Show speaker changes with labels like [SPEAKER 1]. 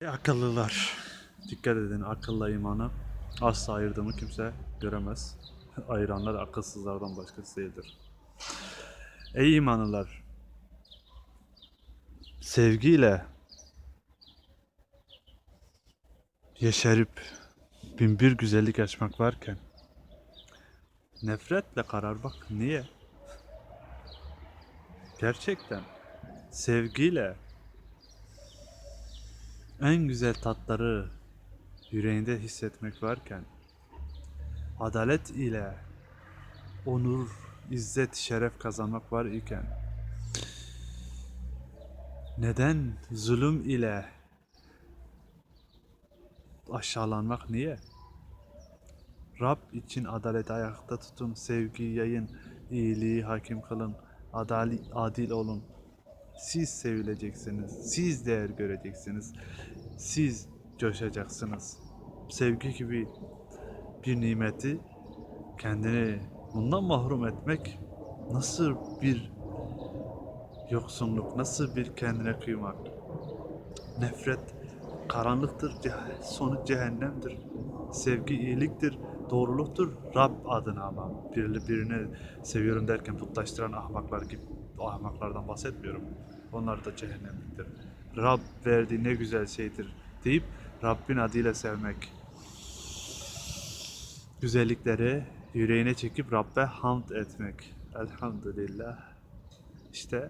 [SPEAKER 1] Ey akıllılar. Dikkat edin akılla imanı asla ayırdığımı kimse göremez. Ayıranlar akılsızlardan başkası değildir. Ey imanlılar. Sevgiyle yeşerip binbir güzellik açmak varken nefretle kararmak niye? Gerçekten sevgiyle en güzel tatları yüreğinde hissetmek varken adalet ile onur, izzet, şeref kazanmak var iken neden zulüm ile aşağılanmak niye? Rab için adaleti ayakta tutun, sevgi yayın, iyiliği hakim kılın, adali, adil olun. Siz sevileceksiniz, siz değer göreceksiniz, siz coşacaksınız. Sevgi gibi bir nimeti kendini bundan mahrum etmek nasıl bir yoksunluk, nasıl bir kendine kıymak. Nefret karanlıktır, sonu cehennemdir. Sevgi iyiliktir, doğruluktur. Rab adına ama birini, birini seviyorum derken putlaştıran ahmaklar gibi o ahmaklardan bahsetmiyorum. Onlar da cehennemliktir. Rab verdiği ne güzel şeydir deyip Rabbin adıyla sevmek. Güzellikleri yüreğine çekip Rabbe hamd etmek. Elhamdülillah. İşte